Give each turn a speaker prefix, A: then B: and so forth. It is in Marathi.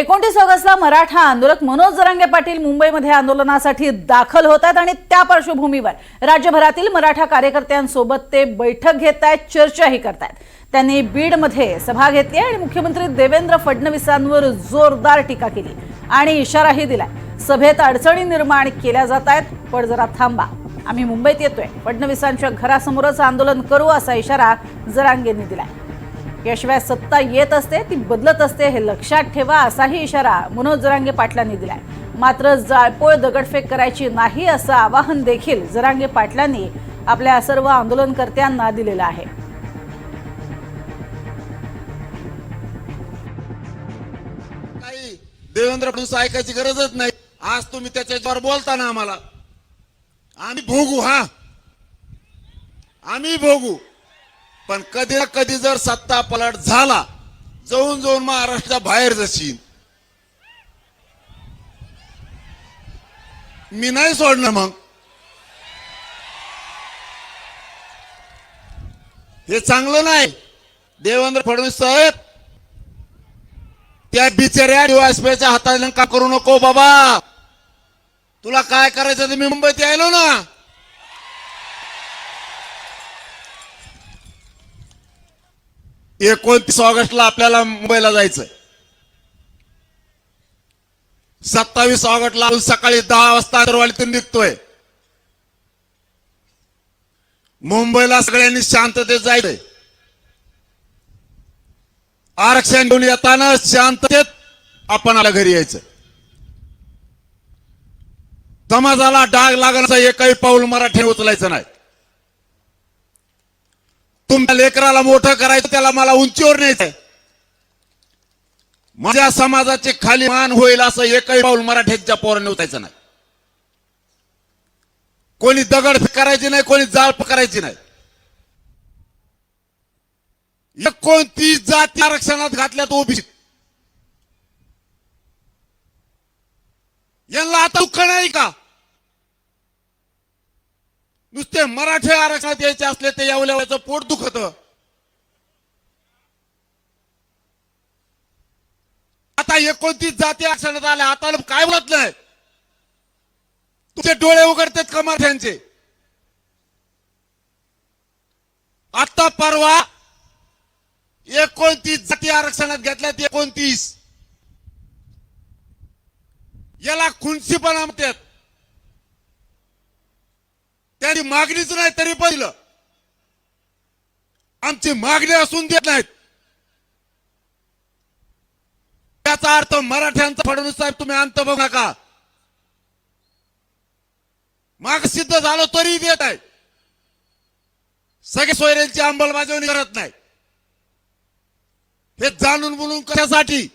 A: एकोणतीस ऑगस्टला मराठा आंदोलक मनोज जरांगे पाटील मुंबईमध्ये आंदोलनासाठी दाखल होत आहेत आणि त्या पार्श्वभूमीवर राज्यभरातील मराठा कार्यकर्त्यांसोबत ते बैठक घेत आहेत चर्चाही करतायत. त्यांनी बीडमध्ये सभा घेतली आणि मुख्यमंत्री देवेंद्र फडणवीसांवर जोरदार टीका केली आणि इशाराही दिलाय. सभेत अडचणी निर्माण केल्या जात आहेत पण जरा थांबा. आम्ही मुंबईत येतोय. फडणवीसांच्या घरासमोरच आंदोलन करू असा इशारा जरांगेंनी दिलाय. याशिवाय सत्ता येत असते ती बदलत असते हे लक्षात ठेवा असाही इशारा मनोज जरांगे पाटलांनी दिलाय. मात्र जाळपोळ दगडफेक करायची नाही असं आवाहन देखील जरांगे पाटलांनी आपल्या सर्व आंदोलनकर्त्यांना दिलेलं आहे.
B: काही देवेंद्र फडणवीस ऐकायची गरजच नाही. आज तुम्ही त्याच्यावर बोलता ना आम्हाला. आम्ही भोगू हा. आम्ही भोगू. पण कधी ना कधी जर सत्ता पलट झाला जाऊन जाऊन महाराष्ट्राच्या बाहेर जशील. मी नाही सोडणार मग. हे चांगलं नाही. देवेंद्र फडणवीस साहेब त्या बिचाऱ्या डीवायसपीच्या हाताने का करू नको बाबा. तुला काय करायचं ते मी मुंबईत यायलो ना. एकोणतीस ऑगस्टला आपल्याला मुंबईला जायचंय. सत्तावीस ऑगस्टला सकाळी दहा वाजता अंतरवालीतून निघतोय. मुंबईला सगळ्यांनी शांततेत जायचंय. आरक्षण घेऊन येताना शांततेत आपण घरी यायचं समाजाला डाग लागण्याचं एकही पाऊल मराठी उचलायचं नाही. तुमच्या लेकराला मोठं करायचं त्याला मला उंचीवर न्यायचंय. माझ्या समाजाचे खाली मान होईल असं एकही पाऊल मराठ्यांच्या पोरांनी उचायचं नाही. कोणी दगड करायची नाही कोणी जाळ करायची नाही. एकोणतीस जाती आरक्षणात घातल्यात ओबीसी. यांना आता दुःख नाही का? नुसते मराठी आरक्षणात यायचे असले ते येवल्याचं पोट दुखत. आता एकोणतीस जाती आरक्षणात आल्या आता काय बोलत नाही? तुझे डोळे उघडतात का मराठ्यांचे? आता परवा एकोणतीस जाती आरक्षणात घेतल्यात एकोणतीस. याला खुनशीपणा म्हणतात. आमची मागणीच नाही तरी पहिलं. आमची मागणी असून देत नाहीत. त्याचा अर्थ मराठ्यांचा फडणवीस साहेब तुम्ही अंत बघू नका. माग सिद्ध झालं तरी देत आहे. सगळे सोयऱ्यांची अंमलबजावणी करत नाही. हे जाणून बोलून कशासाठी?